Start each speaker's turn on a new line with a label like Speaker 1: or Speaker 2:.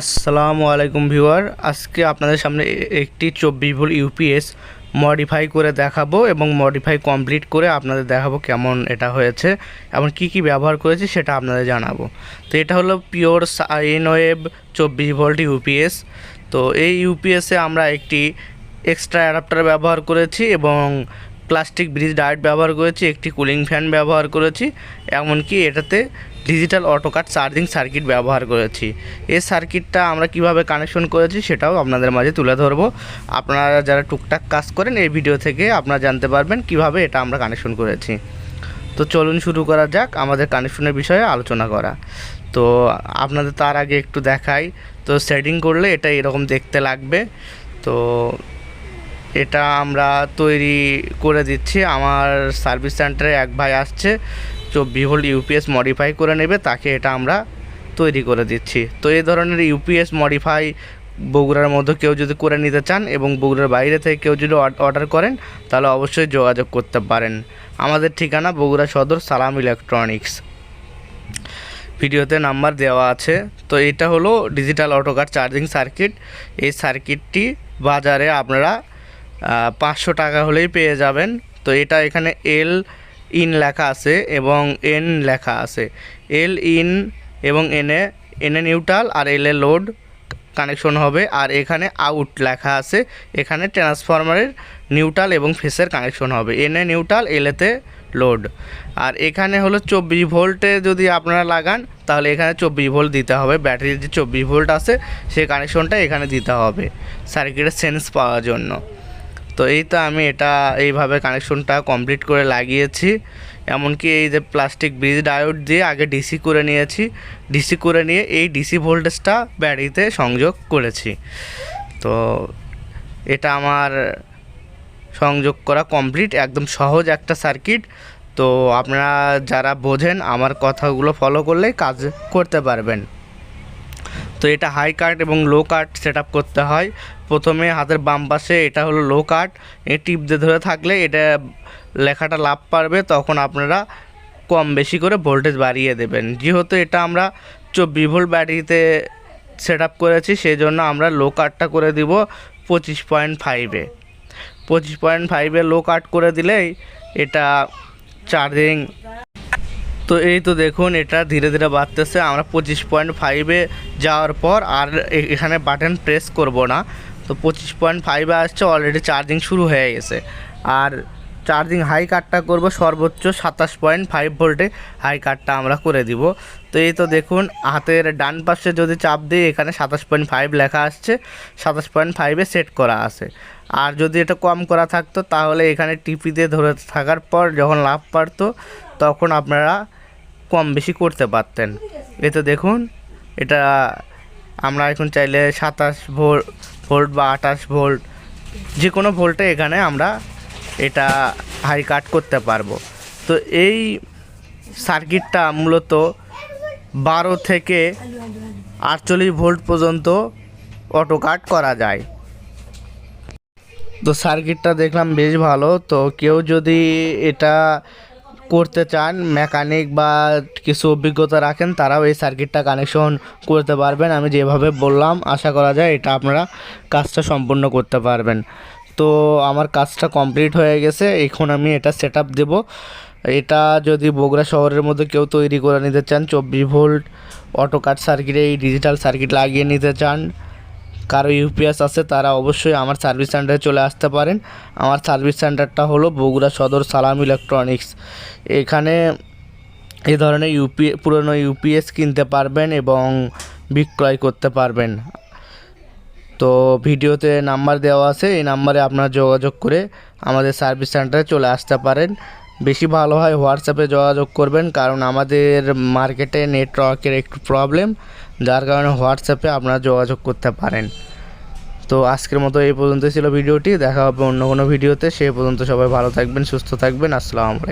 Speaker 1: আসসালামু আলাইকুম ভিউয়ার। আজকে আপনাদের সামনে একটি চব্বিশ ভোল্ট ইউপিএস মডিফাই করে দেখাবো এবং মডিফাই কমপ্লিট করে আপনাদের দেখাবো কেমন এটা হয়েছে, এবং কি কি ব্যবহার করেছি সেটা আপনাদের জানাব। তো এটা হলো পিওর সাইন ওয়েভ চব্বিশ ভোল্ট ইউপিএস। তো এই ইউপিএসে আমরা একটি এক্সট্রা অ্যাডাপ্টার ব্যবহার করেছি এবং প্লাস্টিক ব্রিজ ডায়েট ব্যবহার করেছি, একটি কুলিং ফ্যান ব্যবহার করেছি, এমনকি এটাতে ডিজিটাল অটোকাট চার্জিং সার্কিট ব্যবহার করেছি। এই সার্কিটটা আমরা কীভাবে কানেকশন করেছি সেটাও আপনাদের মাঝে তুলে ধরবো। আপনারা যারা টুকটাক কাজ করেন, এই ভিডিও থেকে আপনারা জানতে পারবেন কীভাবে এটা আমরা কানেকশন করেছি। তো চলুন শুরু করা যাক আমাদের কানেকশনের বিষয়ে আলোচনা করা। তো আপনাদের তার আগে একটু দেখাই। তো সেটিং করলে এটা এরকম দেখতে লাগবে। তো এটা আমরা তৈরি করে দিচ্ছি। আমার সার্ভিস সেন্টারে এক ভাই আসছে চব্বিশ ভোল্ট ইউপিএস মডিফাই করে নেবে, তাকে এটা আমরা তৈরি করে দিচ্ছি। তো এই ধরনের ইউপিএস মডিফাই বগুড়ার মধ্যে কেউ যদি করে নিতে চান এবং বগুড়ার বাইরে থেকে কেউ যদি অর্ডার করেন, তাহলে অবশ্যই যোগাযোগ করতে পারেন। আমাদের ঠিকানা বগুড়া সদর, সালাম ইলেকট্রনিক্স। ভিডিওতে নাম্বার দেওয়া আছে। তো এটা হলো ডিজিটাল অটোকার চার্জিং সার্কিট। এই সার্কিটটি বাজারে আপনারা পাঁচশো টাকা হলেই পেয়ে যাবেন। তো এটা এখানে এল ইন লেখা আছে এবং এন লেখা আছে। এল ইন এবং এনে এনে নিউট্রাল আর এল এ লোড কানেকশন হবে। আর এখানে আউট লেখা আছে। এখানে ট্রান্সফরমারের নিউট্রাল এবং ফেসের কানেকশন হবে। এনে নিউট্রাল এলেতে লোড আর এখানে হলো চব্বিশ ভোল্টে যদি আপনারা লাগান, তাহলে এখানে চব্বিশ ভোল্ট দিতে হবে। ব্যাটারির যে চব্বিশ ভোল্ট আছে সেই কানেকশনটা এখানে দিতে হবে। সার্কিটের সেন্স পাওয়ার জন্য। তো এই তো আমি এটা, এইভাবে কানেকশনটা কমপ্লিট করে লাগিয়েছি। এমনকি এই যে প্লাস্টিক ব্রিজ ডায়োড দিয়ে আগে ডিসি করে নিয়েছি। ডিসি করে নিয়ে এই ডিসি ভোল্টেজটা ব্যাটারিতে সংযোগ করেছি। তো এটা আমার সংযোগ করা কমপ্লিট একদম সহজ একটা সার্কিট তো আপনারা যারা বোঝেন আমার কথাগুলো ফলো করলেই কাজ করতে পারবেন। তো এটা হাই কাট এবং লো কাট সেট করতে হয়। প্রথমে হাতের বাম পাশে এটা হলো লো কাট এই টিপ দিয়ে ধরে থাকলে এটা লেখাটা লাভ পারবে, তখন আপনারা কম বেশি করে ভোল্টেজ বাড়িয়ে দেবেন। যেহেতু এটা আমরা চব্বিশ ভোল্ট ব্যাটারিতে সেট আপ করেছি সেই জন্য আমরা লো কাটটা করে দিব পঁচিশ পয়েন্ট ফাইভে পঁচিশ পয়েন্ট ফাইভে লো কাট করে দিলেই এটা চার্জিং তো এই তো দেখুন, এটা ধীরে ধীরে বাড়তেছে। আমরা পঁচিশ পয়েন্ট ফাইভে যাওয়ার পর আর এখানে বাটন প্রেস করব না। তো পঁচিশ পয়েন্ট ফাইভে আসছে অলরেডি চার্জিং শুরু হয়ে গেছে। আর চার্জিং হাই কাটটা করব, সর্বোচ্চ সাতাশ পয়েন্ট ফাইভ ভোল্টে হাই কাটটা আমরা করে দিব। তো এই তো দেখুন, হাতের ডান পাশে যদি চাপ দিই, এখানে সাতাশ পয়েন্ট ফাইভ লেখা আসছে। সাতাশ পয়েন্ট ফাইভে সেট করা আছে। আর যদি এটা কম করা থাকতো, তাহলে এখানে টিপি দিয়ে ধরে থাকার পর যখন লাভ পারতো, তখন আপনারা কম বেশি করতে পারতেন। এতে দেখুন, এটা আমরা এখন চাইলে সাতাশ ভোল্ট ভোল্ট বা আঠাশ ভোল্ট, যে কোনো ভোল্টে এখানে আমরা এটা হাই কাট করতে পারব। তো এই সার্কিটটা মূলত বারো থেকে আটচল্লিশ ভোল্ট পর্যন্ত অটো কাট করা যায়। তো সার্কিটটা দেখলাম বেশ ভালো, তো কেউ যদি এটা করতে চান মেকানিক বা কিছু অভিজ্ঞতা রাখেন, তারাও এই সার্কিটটা কানেকশন করতে পারবেন। আমি যেভাবে বললাম, আশা করা যায় এটা আপনারা কাজটা সম্পূর্ণ করতে পারবেন। তো আমার কাজটা কমপ্লিট হয়ে গেছে, এখন আমি এটা সেট আপ দেবো। এটা যদি বগুড়া শহরের মধ্যে কেউ তৈরি করে নিতে চান, চব্বিশ ভোল্ট অটো কাট সার্কিটে এই ডিজিটাল সার্কিট লাগিয়ে নিতে চান কারও ইউপিএস আছে, তারা অবশ্যই আমার সার্ভিস সেন্টারে চলে আসতে পারেন। আমার সার্ভিস সেন্টারটা হলো বগুড়া সদর সালাম ইলেকট্রনিক্স। এখানে এই ধরনের ইউপি, পুরনো ইউপিএস কিনতে পারবেন এবং বিক্রয় করতে পারবেন। তো ভিডিওতে নাম্বার দেওয়া আছে, এই নাম্বারে আপনারা যোগাযোগ করে আমাদের সার্ভিস সেন্টারে চলে আসতে পারেন। বেশি ভালো হয় হোয়াটসঅ্যাপে যোগাযোগ করবেন, কারণ আমাদের মার্কেটে নেটওয়ার্কের একটু প্রবলেম যার কারণে হোয়াটসঅ্যাপে আপনারা যোগাযোগ করতে পারেন। তো আজকের মতো এই পর্যন্ত ছিল ভিডিওটি, দেখা হবে অন্য কোনো ভিডিওতে সে পর্যন্ত সবাই ভালো থাকবেন, সুস্থ থাকবেন, আসসালামু আলাইকুম।